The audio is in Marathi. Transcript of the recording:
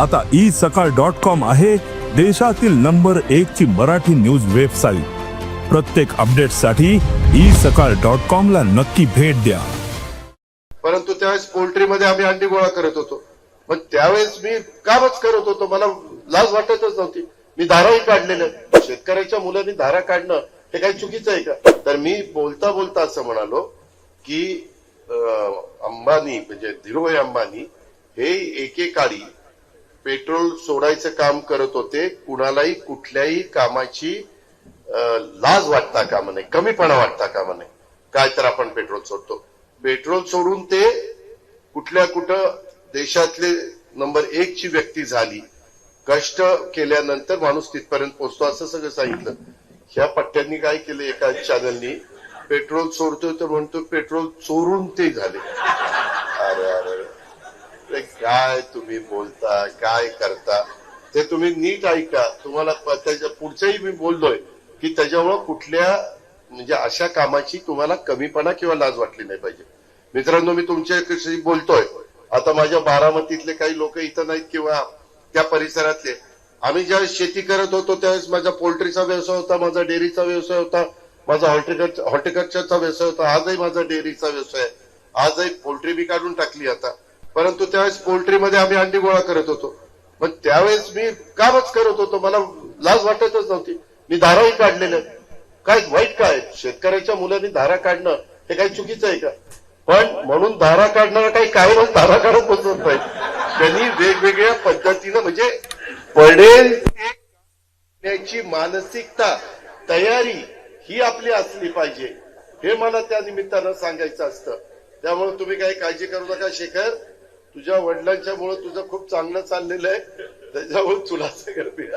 आता ई सकाळ डॉट कॉम आहे देशातील नंबर एक ची मराठी न्यूज वेबसाईट. प्रत्येक अपडेटसाठी ई सकाळ डॉट कॉम ला नक्की भेट द्या. परंतु त्यावेळेस पोल्ट्रीमध्ये आम्ही अंडी गोळा करत होतो. पण त्यावेळेस मी कामच करत होतो. मला लाज वाटतच नव्हती. मी धाराही काढलेल्या शेतकऱ्याच्या मुलांनी धारा काढणं हे काही चुकीचं आहे का? तर मी बोलता बोलता असं म्हणालो की अं, अंबानी म्हणजे धीरुभाई अंबानी हे एकेकाळी पेट्रोल सोडायचं काम करत होते कुणालाही कुठल्याही कामाची लाज वाटता कामा नये कमीपणा वाटता कामा नये. काय तर आपण पेट्रोल सोडतो. पेट्रोल सोडून ते कुठल्या कुठं देशातले नंबर एक ची व्यक्ती झाली कष्ट केल्यानंतर माणूस तिथपर्यंत पोहोचतो असं सगळं सांगितलं. ह्या पट्ट्यांनी काय केलं एका चॅनलनी पेट्रोल सोडतोय तर म्हणतो पेट्रोल चोरून ते झाले. अरे अरे. काय तुम्ही बोलता काय करता ते तुम्ही नीट ऐका. तुम्हाला त्याच्या पुढचंही मी बोललोय की त्याच्यामुळं कुठल्या म्हणजे अशा कामाची तुम्हाला कमीपणा किंवा लाज वाटली नाही पाहिजे. मित्रांनो मी तुमच्याशी बोलतोय. आता माझ्या बारामतीतले काही लोक इथं नाहीत किंवा त्या परिसरातले. आम्ही ज्यावेळेस शेती करत होतो त्यावेळेस माझा पोल्ट्रीचा व्यवसाय होता माझा डेअरीचा व्यवसाय होता माझा हॉर्टिकल्चर हॉर्टिकल्चरचा व्यवसाय होता. आजही माझा डेअरीचा व्यवसाय आहे. आजही पोल्ट्री मी काढून टाकली आता. परंतु त्यावेळेस पोल्ट्रीमध्ये आम्ही अंडी गोळा करत होतो. पण त्यावेळेस मी कामच करत होतो. मला लाज वाटतच नव्हती. मी धाराही काढलेल्या काय वाईट काय? शेतकऱ्याच्या मुलांनी धारा काढणं हे काही चुकीचं आहे का? पण म्हणून धारा काढणारा काही कायमच धारा काढत बसत नाही. त्यांनी वेगवेगळ्या पद्धतीनं म्हणजे पडेल त्याची मानसिकता तयारी ही आपली असली पाहिजे. हे मला त्या निमित्तानं सांगायचं असतं. त्यामुळे तुम्ही काही काळजी करू नका शेखर. तुझ्या वडिलांच्या मुळे तुझं खूप चांगलं चाललेलं आहे. त्याच्यामुळे तुला सगळं मिळालं